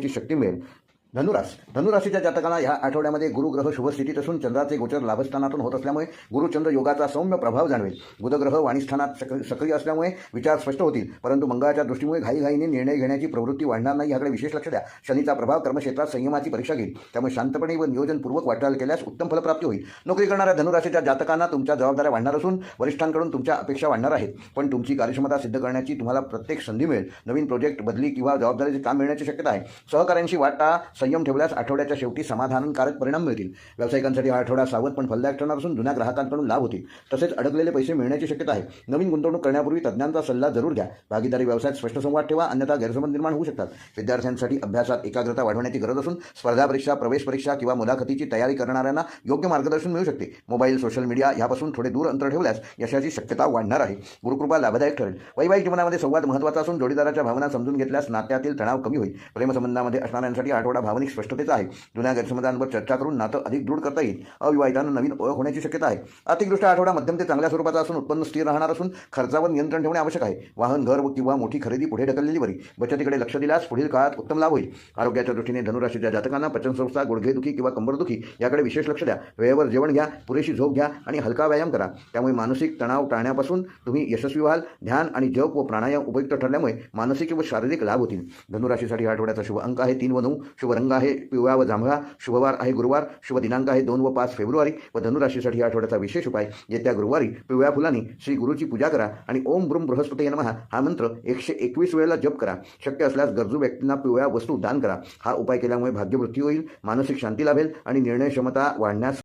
ची शक्ती मिळेल. धनुरास धनुराशीच्या जातकांना ह्या आठवड्यामध्ये गुरुग्रह शुभस्थितीत असून चंद्राचे गोचर लाभस्थानातून होत असल्यामुळे गुरुचंद्र योगाचा सौम्य प्रभाव जाणवेल. बुधग्रह वाणीस्थानात सक्रि- सक्रिय असल्यामुळे विचार स्पष्ट होतील परंतु मंगळाच्या दृष्टीमुळे घाईघाईने निर्णय घेण्याची प्रवृत्ती वाढणार नाही याकडे विशेष लक्ष द्या. शनीचा प्रभाव कर्मक्षेत्रात संयमाची परीक्षा घेईल. त्यामुळे शांतपणे व नियोजनपूर्वक वाटचाल केल्यास उत्तम फलप्राप्ती होईल. नोकरी करणाऱ्या धनुराशीच्या जातकांना तुमच्या जबाबदाऱ्या वाढणार असून वरिष्ठांकडून तुमच्या अपेक्षा वाढणार आहेत. पण तुमची कार्यक्षमता सिद्ध करण्याची तुम्हाला प्रत्येक संधी मिळेल. नवीन प्रोजेक्ट बदली किंवा जबाबदारीचे काम मिळण्याची शक्यता आहे. सहकाऱ्यांशी वाटा संयम ठेवल्यास आठवड्याच्या शेवटी समाधानकारक परिणाम मिळतील. व्यावसायिकांसाठी हा आठवडा सावध पण फलदायक ठरणार असून जुन्या ग्राहकांकडून लाभ होतील. तसेच अडकलेले पैसे मिळण्याची शक्यता आहे. नवीन गुंतवणूक करण्यापूर्वी तज्ज्ञांचा सल्ला जरूर घ्या. भागीदारी व्यवसायात स्पष्ट संवाद ठेवा अन्यथा गैरसमज निर्माण होऊ शकतात. विद्यार्थ्यांसाठी अभ्यासात एकाग्रता वाढवण्याची गरज असून स्पर्धा परीक्षा प्रवेश परीक्षा किंवा मुलाखतीची तयारी करणाऱ्यांना योग्य मार्गदर्शन मिळू शकते. मोबाईल सोशल मीडिया यापासून थोडे दूर अंतर ठेवल्यास यशाची शक्यता वाढणार आहे. गुरुकृपा लाभदायक ठरेल. वैवाहिक जीवनामध्ये संवाद महत्त्वाचा असून जोडीदाराच्या भावना समजून घेतल्यास नात्यातील तणाव कमी होईल. प्रेमसंबंधामध्ये असणाऱ्यांसाठी आठवडा भावनिक स्पष्टतेचा आहे. जुन्या गैरसमजांवर चर्चा करून नातं अधिक दृढ करता येईल. अविवाहितांना नवीन ओळख होण्याची शक्यता आहे. आर्थिकदृष्ट्या आठवडा मध्यम ते चांगल्या स्वरूपाचा असून उत्पन्न स्थिर राहणार असून खर्चावर नियंत्रण ठेवणे आवश्यक आहे. वाहन घर किंवा मोठी खरेदी पुढे ढकललेली बरी. बचतीकडे लक्ष दिल्यास पुढील काळात उत्तम लाभ होईल. आरोग्याच्या दृष्टीने धनुराशीच्या जातकांना पचनसंस्था गुडघेदुखी किंवा कंबरदुखी याकडे विशेष लक्ष द्या. वेळेवर जेवण घ्या पुरेशी झोप घ्या आणि हलका व्यायाम करा. त्यामुळे मानसिक तणाव टाळण्यापासून तुम्ही यशस्वी व्हाल. ध्यान आणि जप व प्राणायाम उपयुक्त ठरल्यामुळे मानसिक व शारीरिक लाभ होतील. धनुराशीसाठी आठवड्याचा शुभ अंक आहे तीन व नऊ. शुभ रंग आहे पिवळा व जांभळा शुभवार आहे गुरुवार शुभ दिनांक आहे दोन व पाच फेब्रुवारी व धनुराशीसाठी या आठवड्याचा विशेष उपाय. येत्या गुरुवारी पिवळ्या फुलांनी श्री गुरुची पूजा करा आणि ओम ब्रुम बृहस्पती नमहा हा मंत्र एकशे एकवीस वेळेला जप करा. शक्य असल्यास गरजू व्यक्तींना पिवळ्या वस्तू दान करा. हा उपाय केल्यामुळे भाग्यवृत्ती होईल मानसिक शांती लाभेल आणि निर्णय क्षमता वाढण्यास